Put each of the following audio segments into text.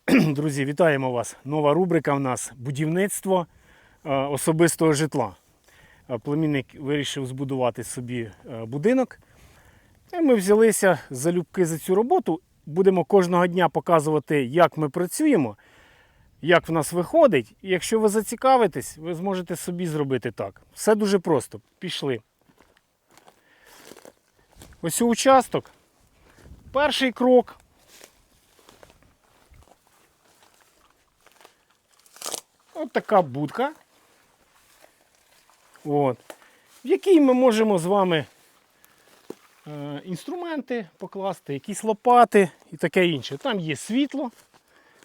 Друзі, вітаємо вас. Нова рубрика в нас будівництво е, особистого житла. Е, Племінник вирішив збудувати собі е, будинок. І ми взялися залюбки за цю роботу. Будемо кожного дня показувати, як ми працюємо, як в нас виходить. І якщо ви зацікавитесь, ви зможете собі зробити так. Все дуже просто. Пішли. Ось у участок. Перший крок. От така будка. От. В якій ми можемо з вами е, інструменти покласти, якісь лопати і таке інше. Там є світло.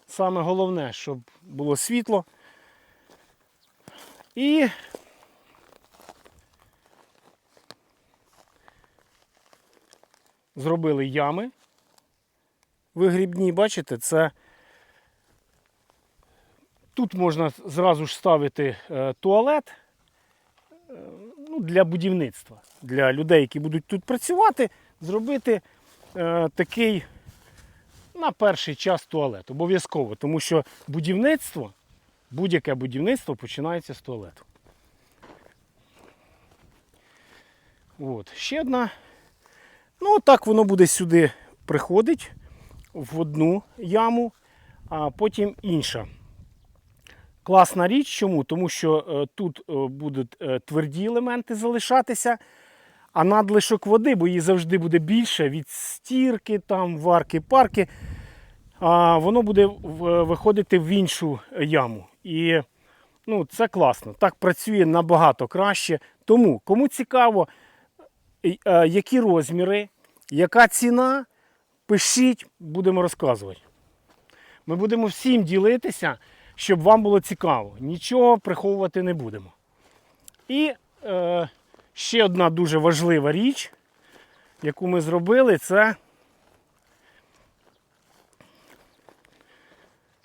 Саме головне, щоб було світло. І зробили ями вигрібні, бачите, це Тут можна зразу ж ставити е, туалет е, ну, для будівництва, для людей, які будуть тут працювати, зробити е, такий на перший час туалет. Обов'язково, тому що будівництво, будь-яке будівництво починається з туалету. От. Ще одна. Ну, так воно буде сюди приходить в одну яму, а потім інша. Класна річ. Чому? Тому що е, тут е, будуть е, тверді елементи залишатися, а надлишок води, бо її завжди буде більше від стірки, там, варки, парки, а воно буде виходити в іншу яму. І ну, це класно. Так працює набагато краще. Тому, кому цікаво, які розміри, яка ціна, пишіть, будемо розказувати. Ми будемо всім ділитися, щоб вам було цікаво. Нічого приховувати не будемо. І е, ще одна дуже важлива річ, яку ми зробили, це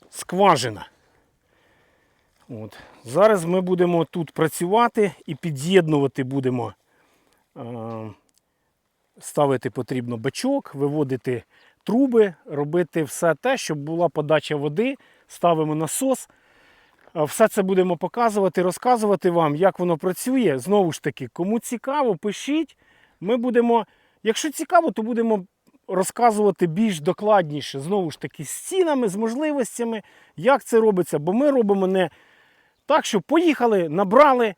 скважина. От. Зараз ми будемо тут працювати і під'єднувати будемо. Е, ставити потрібно бачок, виводити труби, робити все те, щоб була подача води, ставимо насос. Все це будемо показувати, розказувати вам, як воно працює. Знову ж таки, кому цікаво, пишіть. Ми будемо, якщо цікаво, то будемо розказувати більш докладніше, знову ж таки, з цінами, з можливостями, як це робиться. Бо ми робимо не так, що поїхали, набрали,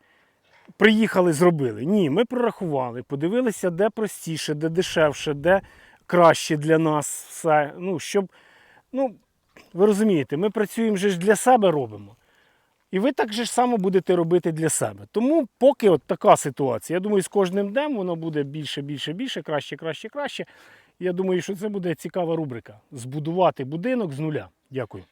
приїхали, зробили. Ні, ми прорахували, подивилися, де простіше, де дешевше, де краще для нас все. Ну, щоб, ну, ви розумієте, ми працюємо же ж для себе робимо. І ви так же ж само будете робити для себе. Тому поки от така ситуація. Я думаю, з кожним днем воно буде більше, більше, більше, краще, краще, краще. Я думаю, що це буде цікава рубрика. Збудувати будинок з нуля. Дякую.